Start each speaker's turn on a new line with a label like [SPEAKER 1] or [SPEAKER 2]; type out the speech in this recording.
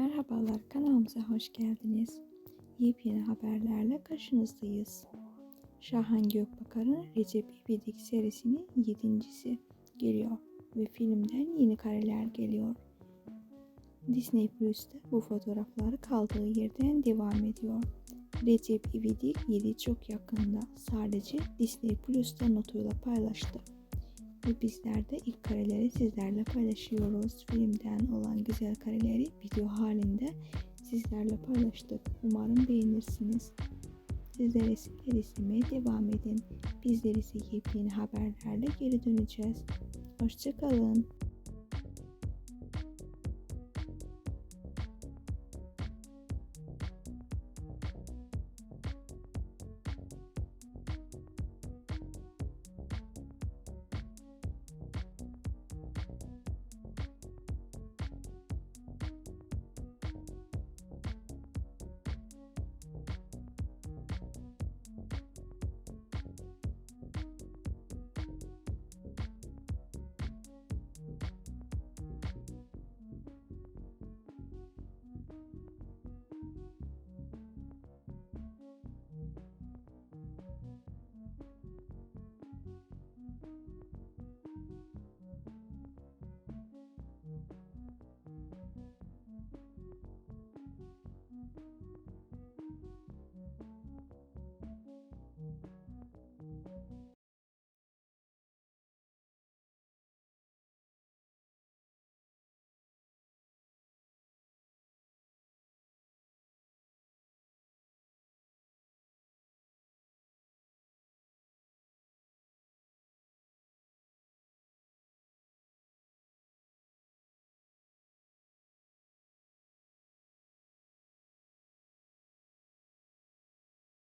[SPEAKER 1] Merhabalar kanalımıza hoş geldiniz. Yepyeni haberlerle karşınızdayız. Şahan Gökbakar'ın Recep İvedik serisinin yedincisi geliyor ve filmden yeni kareler geliyor. Disney Plus'ta bu fotoğraflar kaldığı yerden devam ediyor. Recep İvedik 7 çok yakında sadece Disney Plus'ta notuyla paylaştı. Ve bizler de ilk kareleri sizlerle paylaşıyoruz. Filmden olan güzel kareleri video halinde sizlerle paylaştık. Umarım beğenirsiniz. Sizler isimler istemeye devam edin. Bizler ise yepyeni haberlerle geri döneceğiz. Hoşçakalın.